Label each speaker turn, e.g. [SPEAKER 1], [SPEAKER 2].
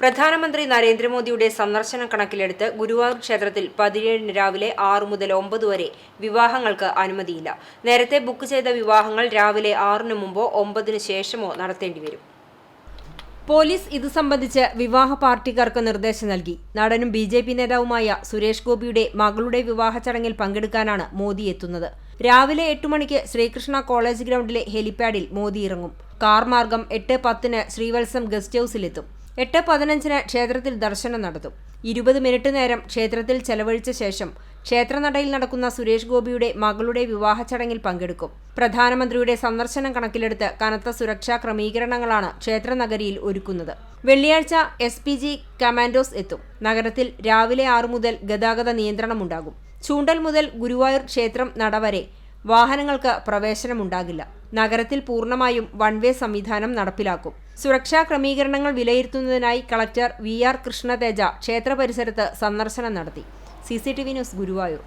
[SPEAKER 1] പ്രധാനമന്ത്രി നരേന്ദ്രമോദിയുടെ സന്ദർശനം കണക്കിലെടുത്ത് ഗുരുവായൂർ ക്ഷേത്രത്തിൽ പതിനേഴിന് രാവിലെ ആറു മുതൽ ഒമ്പത് വരെ വിവാഹങ്ങൾക്ക് അനുമതിയില്ല. നേരത്തെ ബുക്ക് ചെയ്ത വിവാഹങ്ങൾ രാവിലെ ആറിന് മുമ്പോ ഒമ്പതിന് ശേഷമോ നടത്തേണ്ടി വരും. പോലീസ് ഇത് സംബന്ധിച്ച് വിവാഹ പാർട്ടിക്കാർക്ക് നിർദ്ദേശം നൽകി. നടനും ബി ജെ പി നേതാവുമായ സുരേഷ് ഗോപിയുടെ മകളുടെ വിവാഹ ചടങ്ങിൽ പങ്കെടുക്കാനാണ് മോദി എത്തുന്നത്. രാവിലെ എട്ട് മണിക്ക് ശ്രീകൃഷ്ണ കോളേജ് ഗ്രൗണ്ടിലെ ഹെലിപാഡിൽ മോദി ഇറങ്ങും. കാർ മാർഗം എട്ട് പത്തിന് ശ്രീവത്സം ഗസ്റ്റ് ഹൌസിലെത്തും. എട്ട് പതിനഞ്ചിന് ക്ഷേത്രത്തിൽ ദർശനം നടത്തും. ഇരുപത് മിനിറ്റ് നേരം ക്ഷേത്രത്തിൽ ചെലവഴിച്ച ശേഷം ക്ഷേത്രനടയിൽ നടക്കുന്ന സുരേഷ് ഗോപിയുടെ മകളുടെ വിവാഹ ചടങ്ങിൽ പങ്കെടുക്കും. പ്രധാനമന്ത്രിയുടെ സന്ദർശനം കണക്കിലെടുത്ത് കനത്ത സുരക്ഷാ ക്രമീകരണങ്ങളാണ് ക്ഷേത്രനഗരിയിൽ ഒരുക്കുന്നത്. വെള്ളിയാഴ്ച എസ് പി ജി കമാൻഡോസ് എത്തും. നഗരത്തിൽ രാവിലെ ആറു മുതൽ ഗതാഗത നിയന്ത്രണമുണ്ടാകും. ചൂണ്ടൽ മുതൽ ഗുരുവായൂർ ക്ഷേത്രം നട വരെ വാഹനങ്ങൾക്ക് പ്രവേശനമുണ്ടാകില്ല. നഗരത്തിൽ പൂർണമായും വൺ വേ സംവിധാനം നടപ്പിലാക്കും. സുരക്ഷാ ക്രമീകരണങ്ങൾ വിലയിരുത്തുന്നതിനായി കളക്ടർ വി ആർ കൃഷ്ണതേജ ക്ഷേത്ര പരിസരത്ത് സന്ദർശനം നടത്തി. C News Guruvayur.